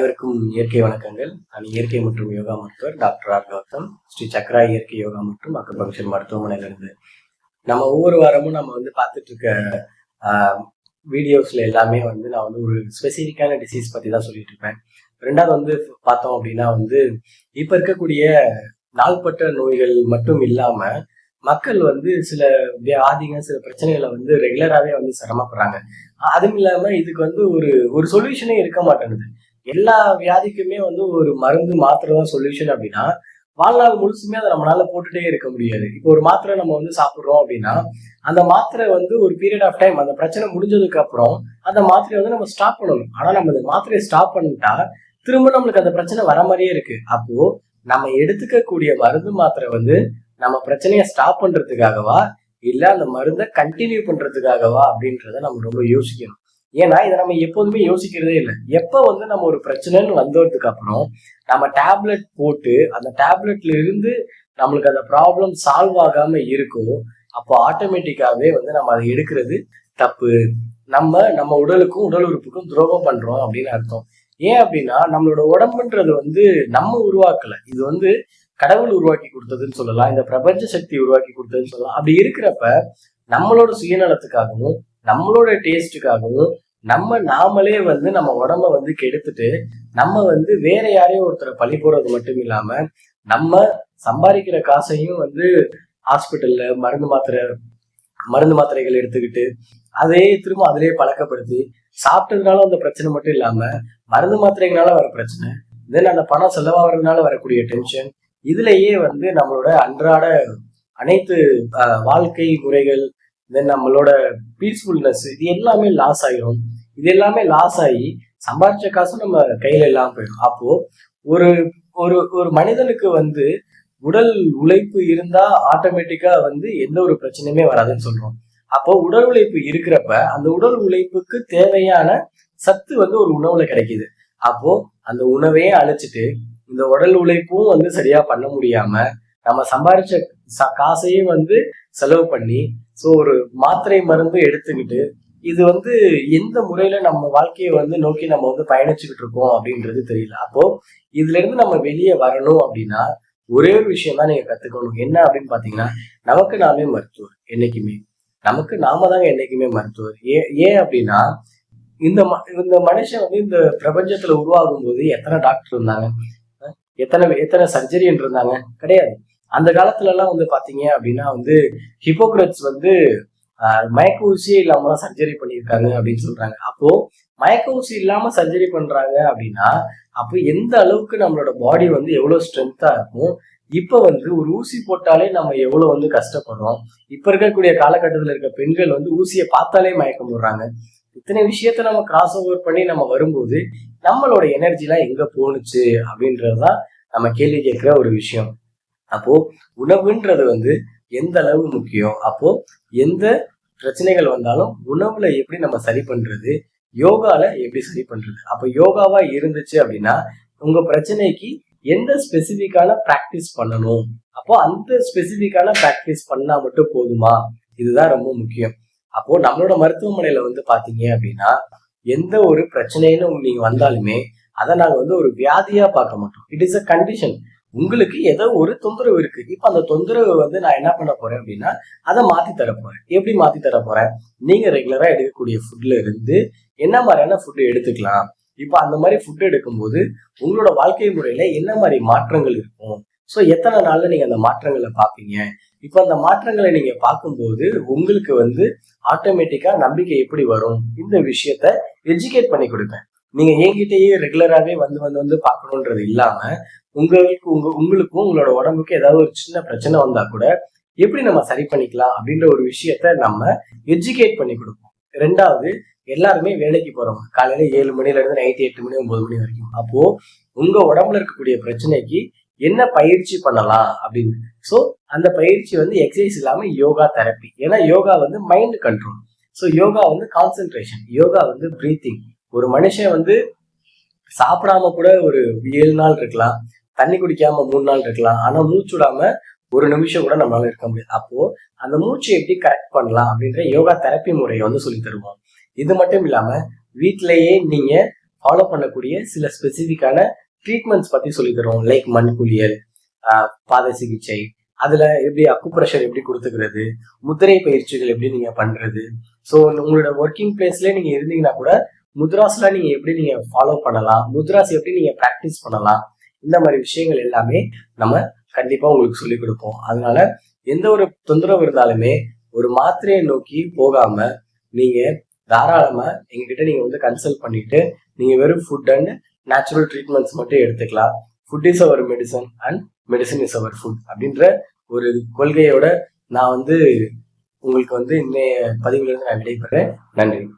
அனைவருக்கும் இயற்கை வணக்கங்கள். நான் இயற்கை மற்றும் யோகா மருத்துவர் டாக்டர் ஆர் கௌதம். ஸ்ரீ சக்ரா இயற்கை யோகா மற்றும் அக்குபங்ஷன் மருத்துவமனையிலிருந்து. நம்ம ஒவ்வொரு வாரமும் நம்ம வந்து பார்த்துட்டு இருக்க வீடியோஸ்ல எல்லாமே வந்து நான் வந்து ஒரு ஸ்பெசிஃபிக்கான டிசீஸ் பத்தி தான் சொல்லிட்டு இருப்பேன் ரெண்டாவது வந்து பார்த்தோம் அப்படின்னா வந்து இப்ப இருக்கக்கூடிய நாள்பட்ட நோய்கள் மட்டும் இல்லாம மக்கள் வந்து சில வியாதிங்க சில பிரச்சனைகளை வந்து ரெகுலராகவே வந்து சிரமப்படுறாங்க. அதுவும் இல்லாமல் இதுக்கு வந்து ஒரு ஒரு சொல்யூஷனே இருக்க மாட்டேங்குது. எல்லா வியாதிக்குமே வந்து ஒரு மருந்து மாத்திரை தான் சொல்யூஷன் அப்படின்னா வாழ்நாள் முழுசுமே அதை நம்மளால போட்டுட்டே இருக்க முடியாது. இப்போ ஒரு மாத்திரை நம்ம வந்து சாப்பிட்றோம் அப்படின்னா அந்த மாத்திரை வந்து ஒரு பீரியட் ஆஃப் டைம் அந்த பிரச்சனை முடிஞ்சதுக்கு அப்புறம் அந்த மாத்திரையை வந்து நம்ம ஸ்டாப் பண்ணணும். ஆனா நம்ம அந்த மாத்திரையை ஸ்டாப் பண்ணிட்டா திரும்ப நம்மளுக்கு அந்த பிரச்சனை வர மாதிரியே இருக்கு. அப்போ நம்ம எடுத்துக்கக்கூடிய மருந்து மாத்திரை வந்து நம்ம பிரச்சனையை ஸ்டாப் பண்றதுக்காகவா? இல்ல அந்த மருந்தை கண்டினியூ பண்றதுக்காகவா? அப்படின்றத நம்ம ரொம்ப யோசிக்கணும். ஏன்னா இதை நம்ம எப்போதுமே யோசிக்கிறதே இல்லை. எப்போ வந்து நம்ம ஒரு பிரச்சனைன்னு வந்ததுக்கு அப்புறம் நம்ம டேப்லெட் போட்டு அந்த டேப்லெட்ல இருந்து நம்மளுக்கு அந்த ப்ராப்ளம் சால்வ் ஆகாம இருக்கும். அப்போ ஆட்டோமேட்டிக்காவே வந்து நம்ம அதை எடுக்கிறது தப்பு. நம்ம நம்ம உடலுக்கும் உடல் உறுப்புக்கும் துரோகம் பண்றோம் அப்படின்னு அர்த்தம். ஏன் அப்படின்னா நம்மளோட உடம்புன்றது வந்து நம்ம உருவாக்கல. இது வந்து கடவுள் உருவாக்கி கொடுத்ததுன்னு சொல்லலாம் இந்த பிரபஞ்ச சக்தி உருவாக்கி கொடுத்ததுன்னு சொல்லலாம். அப்படி இருக்கிறப்ப நம்மளோட சுயநலத்துக்காகவும் நம்மளோட டேஸ்ட்டுக்காகவும் நம்ம நாமளே வந்து நம்ம உடம்ப வந்து கெடுத்துட்டு நம்ம வந்து வேற யாரையும் ஒருத்தரை பழி போறது மட்டும் இல்லாம நம்ம சம்பாதிக்கிற காசையும் வந்து ஹாஸ்பிட்டல்ல மருந்து மாத்திரை மருந்து மாத்திரைகள் எடுத்துக்கிட்டு அதே திரும்ப அதிலே பழக்கப்படுத்தி சாப்பிட்டதுனால அந்த பிரச்சனை மட்டும் இல்லாம மருந்து மாத்திரைகளால வர பிரச்சனை தென் அந்த பணம் செலவாகிறதுனால வரக்கூடிய டென்ஷன் இதுலயே வந்து நம்மளோட அன்றாட அனைத்து வாழ்க்கை முறைகள் தென் நம்மளோட பீஸ்ஃபுல்னஸ் இது எல்லாமே லாஸ் ஆகிடும் இது எல்லாமே லாஸ் ஆகி சம்பாரிச்ச காசும் நம்ம கையில இல்லாமல் போயிடும் அப்போ ஒரு ஒரு ஒரு மனிதனுக்கு வந்து உடல் உழைப்பு இருந்தா ஆட்டோமேட்டிக்கா வந்து எந்த ஒரு பிரச்சனையுமே வராதுன்னு சொல்றோம். அப்போ உடல் உழைப்பு இருக்கிறப்ப அந்த உடல் உழைப்புக்கு தேவையான சத்து வந்து ஒரு உணவுல கிடைக்குது. அப்போ அந்த உணவையே அழைச்சிட்டு இந்த உடல் உழைப்பும் வந்து சரியா பண்ண முடியாம நம்ம சம்பாரிச்ச காசையும் வந்து செலவு பண்ணி ஸோ ஒரு மாத்திரை மருந்து எடுத்துக்கிட்டு இது வந்து எந்த முறையில நம்ம வாழ்க்கையை வந்து நோக்கி நம்ம வந்து பயணிச்சுக்கிட்டு இருக்கோம் அப்படின்றது தெரியல. அப்போ இதுல இருந்து நம்ம வெளியே வரணும் அப்படின்னா ஒரே ஒரு விஷயம் தான் நீங்க கத்துக்கணும். என்ன அப்படின்னு பாத்தீங்கன்னா நமக்கு நாமே மருத்துவர் என்னைக்குமே. நமக்கு நாம தாங்க என்னைக்குமே மருத்துவர். ஏன் ஏன் அப்படின்னா இந்த இந்த மனுஷன் வந்து இந்த பிரபஞ்சத்துல உருவாகும் போது எத்தனை டாக்டர் இருந்தாங்க? எத்தனை எத்தனை சர்ஜரின்னு இருந்தாங்க கிடையாது. அந்த காலத்துல எல்லாம் வந்து பாத்தீங்க அப்படின்னா வந்து ஹிப்போக்ரட்ஸ் வந்து மயக்க ஊசியே இல்லாம தான் சர்ஜரி பண்ணியிருக்காங்க அப்படின்னு சொல்றாங்க. அப்போ மயக்க ஊசி இல்லாம சர்ஜரி பண்றாங்க அப்படின்னா அப்போ எந்த அளவுக்கு நம்மளோட பாடி வந்து எவ்வளவு ஸ்ட்ரென்த்தா இருக்கும் இப்ப வந்து ஒரு ஊசி போட்டாலே நம்ம எவ்வளவு வந்து கஷ்டப்படுறோம். இப்ப இருக்கக்கூடிய காலகட்டத்தில் இருக்க பெண்கள் வந்து ஊசியை பார்த்தாலே மயக்கம் போடுறாங்க. இத்தனை விஷயத்த நம்ம கிராஸ் ஓவர் பண்ணி நம்ம வரும்போது நம்மளோட எனர்ஜிலாம் எங்க போணுச்சு அப்படின்றதுதான் நம்ம கேள்வி கேட்குற ஒரு விஷயம். அப்போ உணவுன்றது வந்து எந்த அளவு முக்கியம்? அப்போ எந்த பிரச்சனைகள் வந்தாலும் உணவுல எப்படி நம்ம சரி பண்றது? யோகால எப்படி சரி பண்றது? அப்போ யோகாவா இருந்துச்சு அப்படின்னா உங்க பிரச்சனைக்கு எந்த ஸ்பெசிஃபிக்கான ப்ராக்டிஸ் பண்ணணும்? அப்போ அந்த ஸ்பெசிஃபிக்கான ப்ராக்டிஸ் பண்ணா மட்டும் போதுமா? இதுதான் ரொம்ப முக்கியம். அப்போ நம்மளோட மருத்துவமனையில வந்து பாத்தீங்க அப்படின்னா எந்த ஒரு பிரச்சனைன்னு நீங்க வந்தாலுமே அதை நாங்கள் வந்து ஒரு வியாதியா பார்க்க மாட்டோம். இட் இஸ் அ கண்டிஷன் உங்களுக்கு ஏதோ ஒரு தொந்தரவு இருக்கு. இப்ப அந்த தொந்தரவு வந்து நான் என்ன பண்ண போறேன் அப்படின்னா அதை மாத்தி தர போறேன். எப்படி மாத்தி தர போறேன்? நீங்க ரெகுலரா எடுக்கக்கூடிய ஃபுட்ல இருந்து என்ன மாதிரியான ஃபுட்டு எடுத்துக்கலாம்? இப்ப அந்த மாதிரி ஃபுட் எடுக்கும்போது உங்களோட வாழ்க்கை முறையில என்ன மாதிரி மாற்றங்கள் இருக்கும்? ஸோ எத்தனை நாள்ல நீங்க அந்த மாற்றங்களை பார்ப்பீங்க? இப்போ அந்த மாற்றங்களை நீங்க பார்க்கும்போது உங்களுக்கு வந்து ஆட்டோமேட்டிக்கா நம்பிக்கை எப்படி வரும்? இந்த விஷயத்த எஜுகேட் பண்ணி கொடுப்பேன். நீங்க என்கிட்டயே ரெகுலராகவே வந்து வந்து வந்து பார்க்கணுன்றது இல்லாம உங்களுக்கு உங்க உங்களுக்கும் உங்களோட உடம்புக்கு ஏதாவது ஒரு சின்ன பிரச்சனை வந்தா கூட எப்படி நம்ம சரி பண்ணிக்கலாம் அப்படின்ற ஒரு விஷயத்த நம்ம எஜுகேட் பண்ணி கொடுப்போம். ரெண்டாவது எல்லாருமே வேலைக்கு போறோம் காலையில ஏழு மணில இருந்து நைட்டு எட்டு மணி ஒன்பது மணி வரைக்கும். அப்போ உங்க உடம்புல இருக்கக்கூடிய பிரச்சனைக்கு என்ன பயிற்சி பண்ணலாம் அப்படின்னு. ஸோ அந்த பயிற்சி வந்து எக்ஸசைஸ் இல்லாம யோகா தெரப்பி ஏன்னா யோகா வந்து மைண்ட் கண்ட்ரோல் ஸோ யோகா வந்து கான்சென்ட்ரேஷன் யோகா வந்து பிரீத்திங் ஒரு மனுஷன் வந்து சாப்பிடாம கூட ஒரு ஏழு நாள் இருக்கலாம் தண்ணி குடிக்காம மூணு நாள் இருக்கலாம் ஆனா மூச்சு விடாம ஒரு நிமிஷம் கூட நம்மளால இருக்க முடியாது. அப்போ அந்த மூச்சை எப்படி கரெக்ட் பண்ணலாம் அப்படின்ற யோகா தெரப்பி முறையை வந்து சொல்லி தருவோம். இது மட்டும் இல்லாம வீட்டிலேயே நீங்க ஃபாலோ பண்ணக்கூடிய சில ஸ்பெசிஃபிக்கான ட்ரீட்மெண்ட்ஸ் பத்தி சொல்லி தருவோம். லைக் மண் குளியல் பாத சிகிச்சை அதுல எப்படி அக்குப்ரெஷர் எப்படி கொடுத்துக்கிறது முத்திரை பயிற்சிகள் எப்படி நீங்க பண்றது. ஸோ உங்களோட ஒர்க்கிங் பிளேஸ்ல நீங்க இருந்தீங்கன்னா கூட முத்ராஸ்ல நீங்க எப்படி நீங்க ஃபாலோ பண்ணலாம்? முத்ராஸ் எப்படி நீங்க ப்ராக்டிஸ் பண்ணலாம்? இந்த மாதிரி விஷயங்கள் எல்லாமே நம்ம கண்டிப்பா உங்களுக்கு சொல்லிக் கொடுப்போம். அதனால எந்த ஒரு தொந்தரவு இருந்தாலுமே ஒரு மாத்திரையை நோக்கி போகாம நீங்க தாராளமா எங்ககிட்ட நீங்க வந்து கன்சல்ட் பண்ணிட்டு நீங்க வெறும் ஃபுட் அண்ட் நேச்சுரல் ட்ரீட்மெண்ட்ஸ் மட்டும் எடுத்துக்கலாம். Food is our medicine and medicine is our food அப்படின்ற ஒரு கொள்கையோட நான் வந்து உங்களுக்கு வந்து இன்னைய பதிவுல இருந்து நான் விடைபெறேன். நன்றி.